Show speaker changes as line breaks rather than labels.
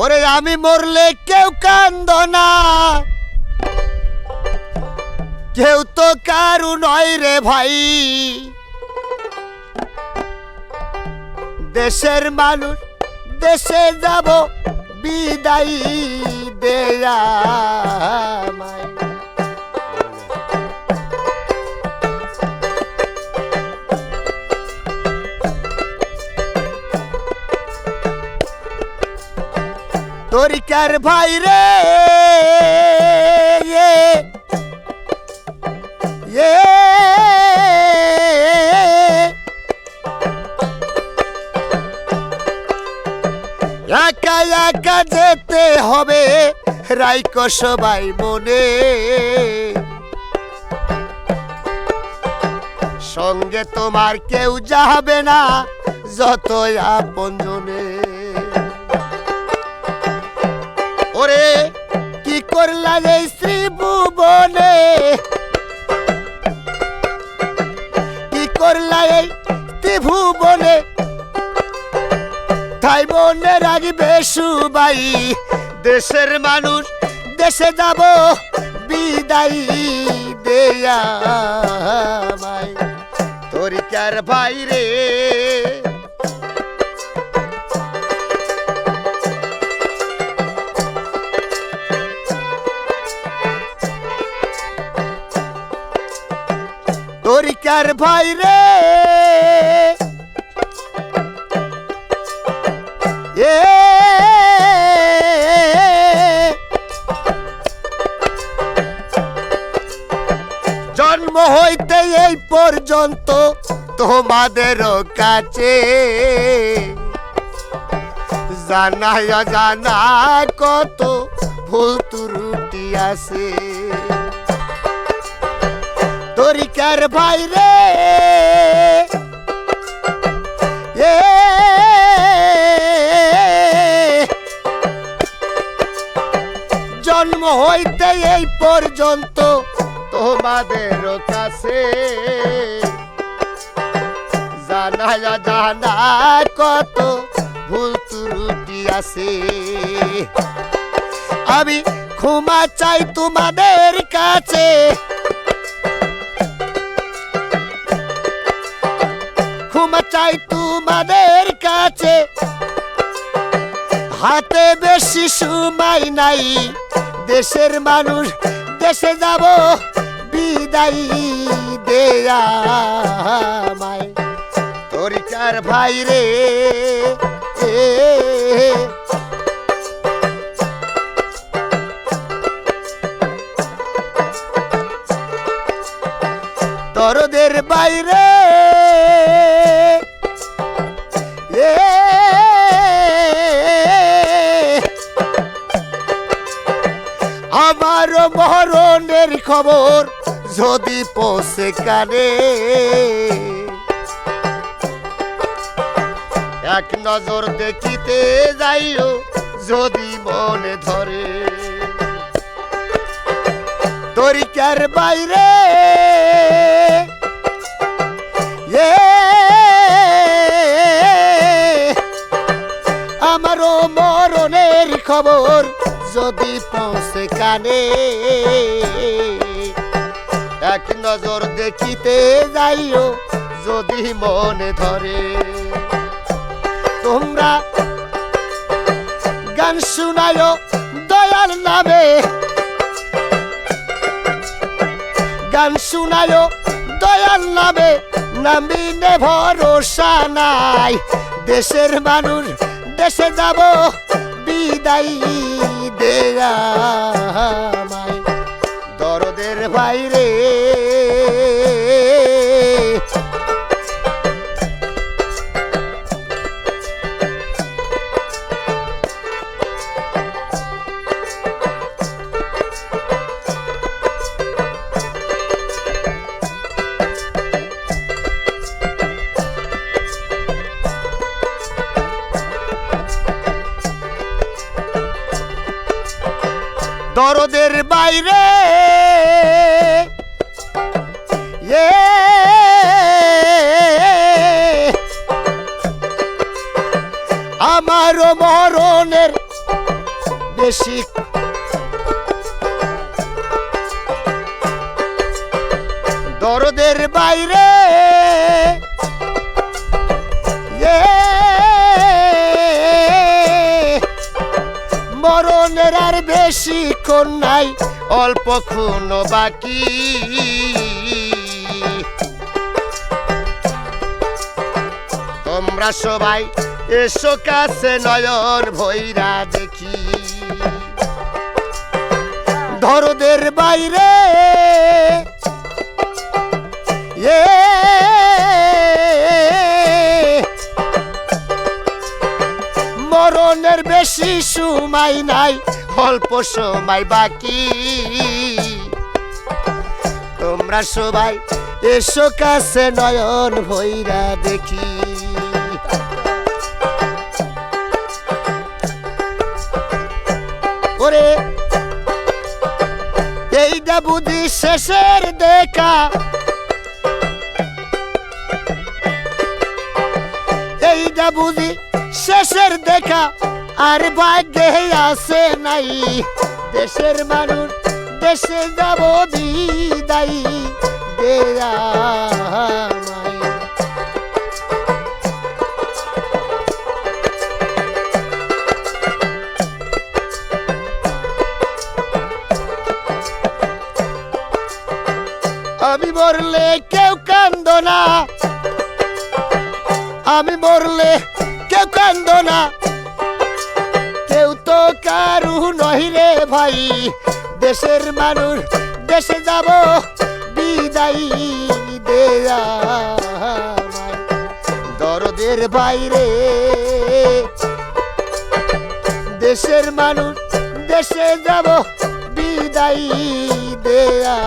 ওরে আমি মরলে কেউ কান্দ না। কেউ তো কারু নয় রে ভাই। দেশের মানুষ, দেশে যাব, বিদায় দেয়া তরিকার ভাই রে। একা একা যেতে হবে, রাইকো সবাই মনে। সঙ্গে তোমার কেউ যাবে না যত আপন ভুবনে কি করলা এই ভুবনে তাই মনে রাখবে সুবাই, দেশের মানুষ দেশে যাব, বিদায় দেয়া আমায়। তরিকার বাইরে তরিকার বাইরে এ জন্ম হইতে এই পর্যন্ত তোমাদের কাছে জানাই জানা কত ভুল ত্রুটি আছে। তরিকার বাইরে জন্ম হইতে এই পর্যন্ত তোমাদের কাছে জানা জানা কত ভুল ত্রুটি আছে। আমি ক্ষমা চাই তোমাদের কাছে। ক্ষমা চাই তোমাদের কাছে। হাতে বেশি সময় নাই দেশের মানুষ দেশে যাব বিদায় দেয়া তরিকার ভাই রে এ, দরদের বাইরে আমার মরণের খবর যদি পৌঁছে কানে। এক নজর দেখিতে যাইও যদি মনে ধরে। তরিকার বাইরে আমারও মরণের খবর যদি পৌঁছে কানে, এক নজর দেখিতে যাইও যদি মনে ধরে। তোমরা গান শুনায় দয়াল নামে। গান শুনায় দয়াল নামে, নামিনে ভরসা নাই। দেশের মানুষ দেশে যাব বিদায় দেয়া দরদের বাইরে দরদের বাইরে। এ আমার মরণের বেশি দরদের বাইরে। আর বেশি নাই, অল্প খুন বাকি। তোমরা সবাই এসো কাছে নয়ন ভৈরা দেখি। ধরদের বাইরে এ মরণের বেশি সময় নাই অল্প সময় বাকি। তোমরা সবাই এসো কাছে নয়ন ভৈরা দেখি। ওরে এইটা বুদ্ধি শেষের দেখা। এইটা বুঝি শেষের দেখা। আর ভাগ্যে আছে নাই। দেশের মানুষ, দেশে যাব বিদায় দেয়া আমি মরলে কেউ কান্দ না। আমি মরলে কেউ কান্দ না। কারু নহি রে ভাই দেশের মানুষ, দেশে যাব, বিদায় দেয়া। দরদের বাইরে দেশের মানুষ, দেশে যাব, বিদায় দেয়া